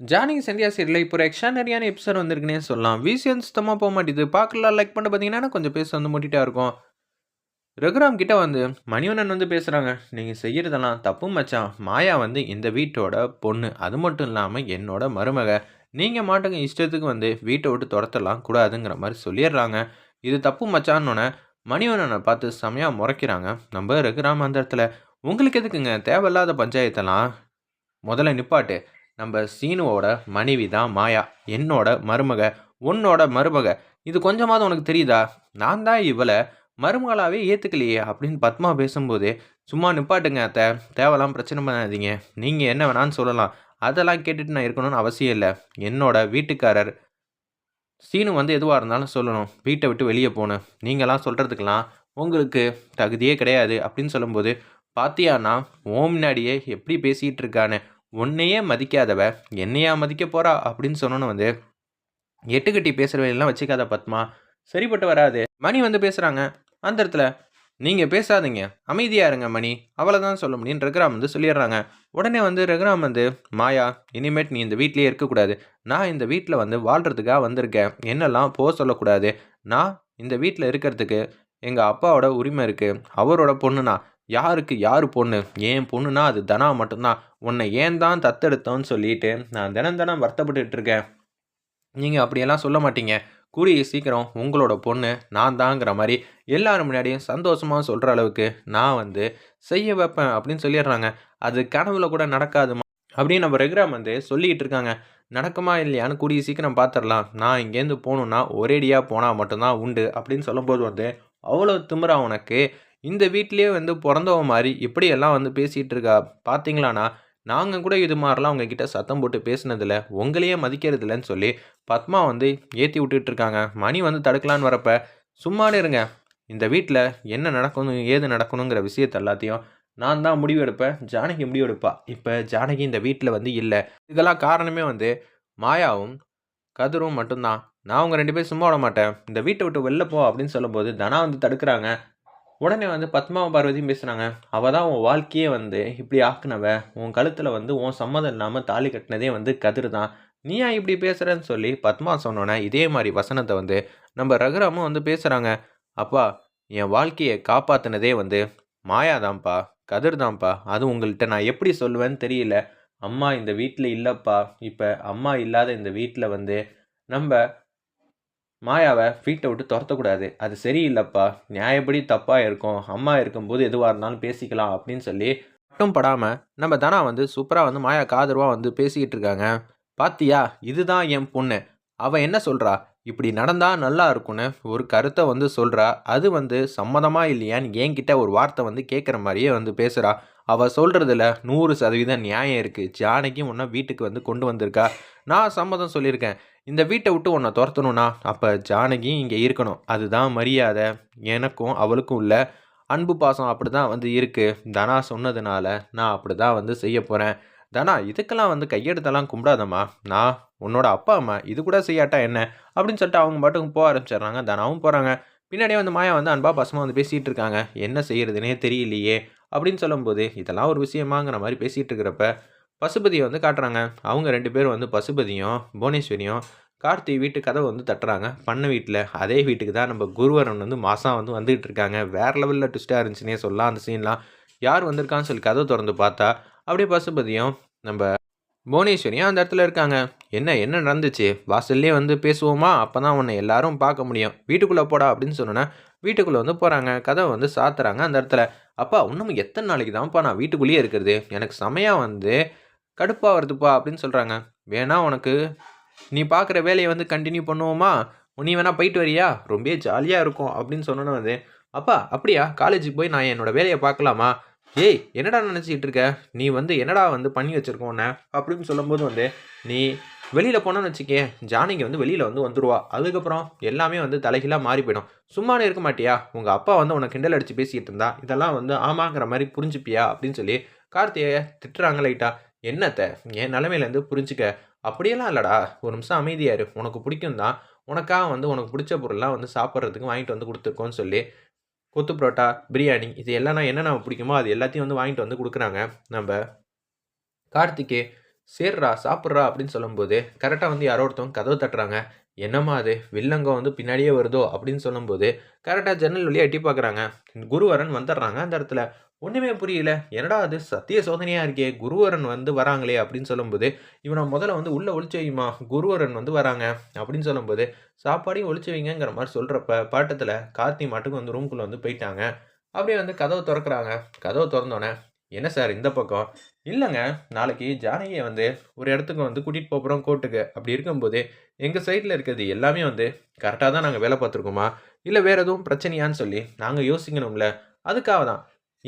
Janaki Sandhya serial இப்போ ஒரு எக்ஸ்ட்ரானரியான episode வந்திருக்குன்னே சொல்லலாம். விசியன் சுத்தமாக போக மாட்டேது. பார்க்கலாம் லைக் பண்ண பார்த்தீங்கன்னா கொஞ்சம் பேச வந்து மூட்டிட்டா இருக்கும். ரகுராம் கிட்ட வந்து மணிவண்ணன் வந்து பேசுகிறாங்க நீங்கள் செய்கிறதெல்லாம் தப்பு மச்சான். மாயா வந்து இந்த வீட்டோட பொண்ணு. அது மட்டும் இல்லாமல் என்னோட மருமக. நீங்கள் மாட்டுங்க இஷ்டத்துக்கு வந்து வீட்டை விட்டு துரத்தலாம் கூடாதுங்கிற மாதிரி சொல்லிடுறாங்க. இது தப்பு மச்சான்னொன்னே மணிவண்ணனை பார்த்து செமையாக முறைக்கிறாங்க. நம்ம ரகுராம் அந்த இடத்துல உங்களுக்கு எதுக்குங்க? தேவையில்லாத பஞ்சாயத்தெல்லாம். முதல்ல நிப்பாட்டு. நம்ம சீனுவோட மனைவி தான் மாயா. என்னோட மருமக உன்னோட மருமக. இது கொஞ்சமாவது உனக்கு தெரியுதா? நான் தான் இவளை மருமகளாகவே ஏற்றுக்கலையே அப்படின்னு பத்மா பேசும்போது சும்மா நிப்பாட்டுங்க அத்தை. தேவைலாம் பிரச்சனை பண்ணாதீங்க. நீங்கள் என்ன வேணான்னு சொல்லலாம். அதெல்லாம் கேட்டுட்டு நான் இருக்கணும்னு அவசியம் இல்லை. என்னோட வீட்டுக்காரர் சீனு வந்து எதுவாக இருந்தாலும் சொல்லணும். வீட்டை விட்டு வெளியே போகணும் நீங்களாம் சொல்கிறதுக்கெல்லாம் உங்களுக்கு தகுதியே கிடையாது. அப்படின்னு சொல்லும்போது பாத்தியானா ஓ முன்னாடியே எப்படி பேசிகிட்டு இருக்கானே உன்னையே மதிக்காதவ என்னையா மதிக்க போறா அப்படின்னு சொன்னோன்னு வந்து எட்டுக்கட்டி பேசுகிறவையெல்லாம் வச்சுக்காத பத்மா. சரிப்பட்டு வராது. மணி வந்து பேசுகிறாங்க அந்த இடத்துல நீங்கள் பேசாதீங்க. அமைதியாக இருங்க மணி. அவளை தான் சொல்ல முடியும் ரகுராம் வந்து சொல்லிடுறாங்க. உடனே வந்து ரகுராம் வந்து மாயா இனிமேட் நீ இந்த வீட்லேயே இருக்கக்கூடாது. நான் இந்த வீட்டில் வந்து வாழ்கிறதுக்காக வந்திருக்கேன். என்னெல்லாம் போக சொல்லக்கூடாது. நான் இந்த வீட்டில் இருக்கிறதுக்கு எங்கள் அப்பாவோட உரிமை இருக்குது அவரோட பொண்ணுனா யாருக்கு யார் பொண்ணு? ஏன் பொண்ணுனா அது தனா மட்டும்தான். உன்னை ஏன் தான் தத்தெடுத்தோன்னு சொல்லிட்டு நான் தினம் தினம் வருத்தப்பட்டுட்டு இருக்கேன். நீங்கள் அப்படியெல்லாம் சொல்ல மாட்டீங்க. கூடிய சீக்கிரம் உங்களோட பொண்ணு நான் தாங்கிற மாதிரி எல்லாரும் முன்னாடியும் சந்தோஷமாக சொல்கிற அளவுக்கு நான் வந்து செய்ய வைப்பேன் அப்படின்னு சொல்லிடுறாங்க. அது கனவுல கூட நடக்காதுமா அப்படின்னு நம்ம ரெகுராம் வந்து சொல்லிக்கிட்டு இருக்காங்க. நடக்குமா இல்லையான்னு கூடிய சீக்கிரம் பார்த்துடலாம் நான் இங்கேருந்து போகணுன்னா ஒரேடியாக போனால் மட்டும்தான் உண்டு அப்படின்னு சொல்லும்போது வந்து அவ்வளோ திமுறா உனக்கு இந்த வீட்லேயே வந்து பிறந்தவ மாதிரி இப்படியெல்லாம் வந்து பேசிகிட்டு இருக்கா பார்த்தீங்களாண்ணா நாங்கள் கூட இது மாதிரிலாம் உங்ககிட்ட சத்தம் போட்டு பேசினதில்ல உங்களையே மதிக்கிறதில்லன்னு சொல்லி பத்மா வந்து ஏற்றி விட்டுட்டு இருக்காங்க மணி வந்து தடுக்கலான்னு வரப்ப சும்மானே இருங்க இந்த வீட்டில் என்ன நடக்கணும் ஏது நடக்கணுங்கிற விஷயத்த எல்லாத்தையும் நான் தான் முடிவு எடுப்பேன் ஜானகி முடிவு எடுப்பா. இப்போ ஜானகி இந்த வீட்டில் வந்து இல்லை. இதெல்லாம் காரணமே வந்து மாயாவும் கதிரும் மட்டும்தான். நான் அவங்க ரெண்டு பேரும் சும்மா விட மாட்டேன். இந்த வீட்டை விட்டு வெளில போ அப்படின்னு சொல்லும்போது தனா வந்து தடுக்கிறாங்க. உடனே வந்து பத்மா பார்வதியும் பேசுகிறாங்க அவள் தான் உன் வாழ்க்கையே வந்து இப்படி ஆக்குனவ. உன் கழுத்தில் வந்து உன் சம்மதம் இல்லாமல் தாலி கட்டினதே வந்து கதிர் தான் நீ ஏன் இப்படி பேசுகிறேன்னு சொல்லி பத்மா சொன்னோன்னே இதே மாதிரி வசனத்தை வந்து நம்ம ரகுராமும் வந்து பேசுகிறாங்க அப்பா என் வாழ்க்கையை காப்பாற்றினதே வந்து மாயாதான்ப்பா கதிர் தான்ப்பா அது உங்கள்கிட்ட நான் எப்படி சொல்லுவேன்னு தெரியல. அம்மா இந்த வீட்டில் இல்லைப்பா. இப்போ அம்மா இல்லாத இந்த வீட்டில் வந்து நம்ம மாயாவை வீட்டை விட்டு துரத்தக்கூடாது. அது சரியில்லைப்பா. நியாயப்படி தப்பாக இருக்கும். அம்மா இருக்கும்போது எதுவாக இருந்தாலும் பேசிக்கலாம் அப்படின்னு சொல்லி மட்டும் படாமல் நம்ம தனா வந்து சூப்பராக வந்து மாயா காதர்வாக வந்து பேசிக்கிட்டு இருக்காங்க. பாத்தியா? இதுதான் என் பொண்ணு. அவள் என்ன சொல்கிறா இப்படி நடந்தால் நல்லா இருக்கும்னு ஒரு கருத்தை வந்து சொல்கிறா அது வந்து சம்மதமாக இல்லையான்னு என்கிட்ட ஒரு வார்த்தை வந்து கேட்குற மாதிரியே வந்து பேசுகிறா அவள் சொல்கிறதுல நூறு சதவீதம் நியாயம் இருக்குது ஜானகியும் ஒன்றா வீட்டுக்கு வந்து கொண்டு வந்திருக்கா. நான் சம்மதம் சொல்லியிருக்கேன். இந்த வீட்டை விட்டு உன்னை துரத்தணும்னா அப்போ ஜானகியும் இங்கே இருக்கணும். அதுதான் மரியாதை. எனக்கும் அவளுக்கும் உள்ள அன்பு பாசம் அப்படி தான் வந்து இருக்குது தனா சொன்னதுனால நான் அப்படி தான் வந்து செய்ய போகிறேன் தனா இதுக்கெல்லாம் வந்து கையெடுத்தெல்லாம் கும்பிடாதம்மா. நான் உன்னோட அப்பா அம்மா இது கூட செய்யாட்டா என்ன? அப்படின்னு சொல்லிட்டு அவங்க மட்டும் போக ஆரம்பிச்சிடுறாங்க. தனாவும் போகிறாங்க பின்னாடியே வந்து மாயா வந்து அன்பா பசமாக வந்து பேசிகிட்டு இருக்காங்க. என்ன செய்யறதுனே தெரியலையே அப்படின்னு சொல்லும்போது இதெல்லாம் ஒரு விஷயமாங்கிற மாதிரி பேசிகிட்டு இருக்கிறப்ப பசுபதியை வந்து காட்டுறாங்க. அவங்க ரெண்டு பேரும் வந்து பசுபதியும் புவனேஸ்வரியும் கார்த்தி வீட்டு கதவை வந்து தட்டுறாங்க. பண்ண வீட்டில் அதே வீட்டுக்கு தான் நம்ம குருவரன் வந்து மாதம் வந்து வந்துகிட்டு இருக்காங்க. வேறு லெவலில் ட்விஸ்ட்டாக இருந்துச்சுன்னே சொல்லலாம். அந்த சீன்லாம் யார் வந்திருக்கான்னு சொல்லி கதவை திறந்து பார்த்தா அப்படியே பசுபதியும் நம்ம புவனேஸ்வரியும் அந்த இடத்துல இருக்காங்க. என்ன என்ன நடந்துச்சு? வாசல்லே வந்து பேசுவோமா? அப்போ தான் உன்னை எல்லாரும் பார்க்க முடியும். வீட்டுக்குள்ளே போடா அப்படின்னு சொன்னோன்னா வீட்டுக்குள்ளே வந்து போகிறாங்க கதவை வந்து சாத்துறாங்க அந்த இடத்துல. அப்பா இன்னும் எத்தனை நாளைக்கு தான்ப்பா நான் வீட்டுக்குள்ளேயே இருக்கிறது? எனக்கு செமையாக வந்து கடுப்பாக வருதுப்பா அப்படின்னு சொல்கிறாங்க வேணா உனக்கு நீ பார்க்குற வேலையை வந்து கண்டினியூ பண்ணுவோமா? நீ வேணா போயிட்டு வரியா? ரொம்ப ஜாலியாக இருக்கும் அப்படின்னு சொன்னோன்னே வந்து அப்பா அப்படியா? காலேஜுக்கு போய் நான் என்னோடய வேலையை பார்க்கலாமா? ஏய் என்னடா நினச்சிக்கிட்டு இருக்க? நீ வந்து என்னடா வந்து பண்ணி வச்சுருக்கோன்ன அப்படின்னு சொல்லும்போது வந்து நீ வெளியில் போனோன்னு வச்சுக்கேன் ஜானகி வந்து வெளியில் வந்து வந்துடுவா அதுக்கப்புறம் எல்லாமே வந்து தலைகீழாக மாறி போயிடும். சும்மானே இருக்க மாட்டியா? உங்கள் அப்பா வந்து உனக்கு கிண்டல் அடித்து பேசிகிட்டு இருந்தா இதெல்லாம் வந்து ஆமாங்கிற மாதிரி புரிஞ்சுப்பியா? அப்படின்னு சொல்லி கார்த்தியை திட்டுறாங்க லைட்டா. என்னத்தை? என் நிலமையிலேருந்து புரிஞ்சுக்க. அப்படியெல்லாம் இல்லைடா. ஒரு நிமிஷம் அமைதியாரு உனக்கு பிடிக்கும் தான் உனக்காக வந்து உனக்கு பிடிச்ச பொருள்லாம் வந்து சாப்பிட்றதுக்கு வாங்கிட்டு வந்து கொடுத்துருக்கோன்னு சொல்லி கொத்து புரோட்டா பிரியாணி இது எல்லாம் நான் என்னென்ன பிடிக்குமோ அது எல்லாத்தையும் வந்து வாங்கிட்டு வந்து கொடுக்குறாங்க. நம்ம கார்த்திகே சேர்றா சாப்பிட்றா அப்படின்னு சொல்லும்போது கரெக்டாக வந்து யாரோ ஒருத்தவங்க கதவு தட்டுறாங்க. என்னம்மா அது? வில்லங்கம் வந்து பின்னாடியே வருதோ அப்படின்னு சொல்லும்போது கரெக்டாக ஜன்னல் வழியாக எட்டி பார்க்குறாங்க குருவரன் வந்துடுறாங்க அந்த இடத்துல. ஒன்றுமே புரியல. என்னடா அது சத்திய சோதனையாக இருக்கே. குருவரன் வந்து வராங்களே அப்படின்னு சொல்லும்போது இவனை முதல்ல வந்து உள்ளே ஒழிச்சு வையுமா? குருவரன் வந்து வராங்க அப்படின்னு சொல்லும்போது சாப்பாடையும் ஒழிச்சு வைங்கங்கிற மாதிரி சொல்கிறப்ப பாட்டத்தில் கார்த்தி மாட்டுக்கு வந்து ரூம்குள்ளே வந்து போயிட்டாங்க. அப்படியே வந்து கதவை திறக்கிறாங்க. கதவை திறந்தோடனே என்ன சார் இந்த பக்கம்? இல்லைங்க. நாளைக்கு ஜானகியை வந்து ஒரு இடத்துக்கு வந்து கூட்டிகிட்டு போகிறோம் கோர்ட்டுக்கு. அப்படி இருக்கும்போது எங்கள் சைடில் இருக்கிறது எல்லாமே வந்து கரெக்டாக தான் நாங்கள் வேலை பார்த்துருக்கோமா? இல்லை வேறு எதுவும் பிரச்சனையான்னு சொல்லி நாங்கள் யோசிக்கணும்ல. அதுக்காக தான்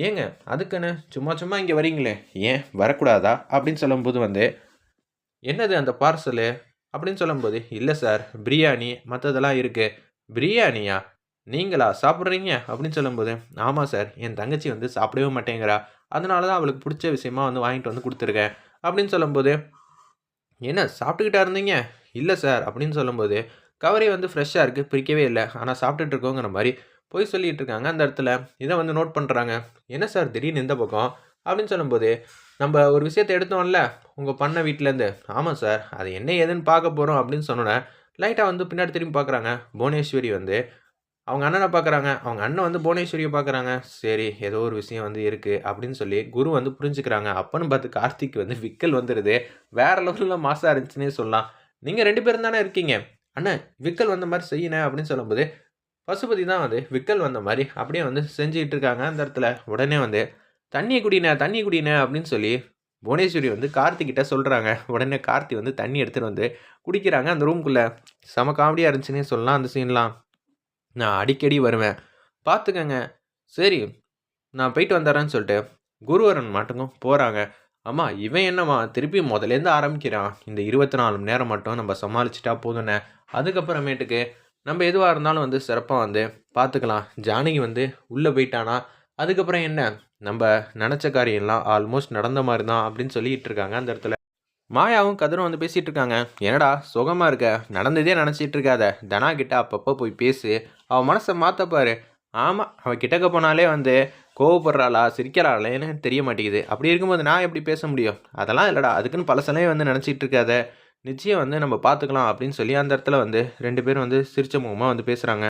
ஏங்க அதுக்குன்னு? சும்மா சும்மா இங்கே வரீங்களே. ஏன்? வரக்கூடாதா? அப்படின்னு சொல்லும்போது வந்து என்னது அந்த பார்சலு? அப்படின்னு சொல்லும்போது இல்லை சார் பிரியாணி மற்றதெல்லாம் இருக்குது பிரியாணியா? நீங்களா? சாப்பிட்றீங்க? அப்படின்னு சொல்லும்போது ஆமாம் சார் என் தங்கச்சி வந்து சாப்பிடவே மாட்டேங்கிறா. அதனால தான் அவளுக்கு பிடிச்ச விஷயமா வந்து வாங்கிட்டு வந்து கொடுத்துருக்கேன். அப்படின்னு சொல்லும்போது என்ன சாப்பிட்டுக்கிட்டா இருந்தீங்க? இல்லை சார் அப்படின்னு சொல்லும்போது கவரி வந்து ஃப்ரெஷ்ஷாக இருக்குது பிரிக்கவே இல்லை. ஆனால் சாப்பிட்டுட்டு இருக்கோங்கிற மாதிரி போய் சொல்லிட்டு இருக்காங்க அந்த இடத்துல. இதை வந்து நோட் பண்ணுறாங்க என்ன சார் திடீர்னு இந்த பக்கம்? அப்படின்னு சொல்லும்போது நம்ம ஒரு விஷயத்தை எடுத்தோம்ல உங்கள் பண்ண வீட்டிலேருந்து. ஆமாம் சார் அது என்ன ஏதுன்னு பார்க்க போகிறோம் அப்படின்னு சொன்னோன்னே லைட்டாக வந்து பின்னாடி திரும்பி பார்க்குறாங்க. புவனேஸ்வரி வந்து அவங்க அண்ணனை பார்க்குறாங்க. அவங்க அண்ணன் வந்து புவனேஸ்வரியை பார்க்குறாங்க. சரி ஏதோ ஒரு விஷயம் வந்து இருக்குது அப்படின்னு சொல்லி குரு வந்து புரிஞ்சுக்கிறாங்க. அப்பன்னு பார்த்து கார்த்திக் வந்து விக்கல் வந்துடுது வேற லெவலில் மாசாக இருந்துச்சுன்னே சொல்லலாம். நீங்கள் ரெண்டு பேரும் தானே இருக்கீங்க? அண்ணன் விக்கல் வந்த மாதிரி செய்யணும் அப்படின்னு சொல்லும்போது பசுபதி தான் வந்து விக்கல் வந்த மாதிரி அப்படியே வந்து செஞ்சுக்கிட்டு இருக்காங்க அந்த இடத்துல. உடனே வந்து தண்ணியை குடினே தண்ணி குடினே அப்படின்னு சொல்லி புவனேஸ்வரி வந்து கார்த்திகிட்ட சொல்கிறாங்க உடனே கார்த்தி வந்து தண்ணி எடுத்துகிட்டு வந்து குடிக்கிறாங்க அந்த ரூம்குள்ளே செம காமெடியாக இருந்துச்சுன்னே சொல்லலாம் அந்த சீன்லாம் நான் அடிக்கடி வருவேன். பார்த்துக்கங்க சரி நான் போயிட்டு வந்துடுறேன்னு சொல்லிட்டு குருவரன் மட்டும் போகிறாங்க அம்மா இவன் என்னம்மா? திருப்பி முதலேருந்து ஆரம்பிக்கிறான். இந்த இருபத்தி நாலு மணி நேரம் மட்டும் நம்ம சமாளிச்சிட்டா போதுண்ணே அதுக்கப்புறமேட்டுக்கு நம்ம எதுவாக இருந்தாலும் வந்து சிறப்பாக வந்து பார்த்துக்கலாம் ஜானகி வந்து உள்ளே போயிட்டானா? அதுக்கப்புறம் என்ன? நம்ம நினச்ச காரியம்லாம் ஆல்மோஸ்ட் நடந்த மாதிரி தான் அப்படின்னு சொல்லிட்டு இருக்காங்க அந்த இடத்துல. மாயாவும் கதிரும் வந்து பேசிகிட்டு இருக்காங்க. என்னடா சுகமாக இருக்க? நடந்ததே நினச்சிட்டு இருக்காத. தனா கிட்ட அப்பப்போ போய் பேசு. அவள் மனசை மாற்றப்பாரு ஆமாம் அவள் கிட்டக்க போனாலே வந்து கோவப்படுறாளா சிரிக்கிறாளேன்னு தெரிய மாட்டேங்குது. அப்படி இருக்கும்போது நான் எப்படி பேச முடியும்? அதெல்லாம் இல்லைடா அதுக்குன்னு பழசனே வந்து நினச்சிட்டு இருக்காத. நிச்சயம் வந்து நம்ம பார்த்துக்கலாம் அப்படின்னு சொல்லி அந்த இடத்துல வந்து ரெண்டு பேரும் வந்து சிரிச்ச முகமாக வந்து பேசுகிறாங்க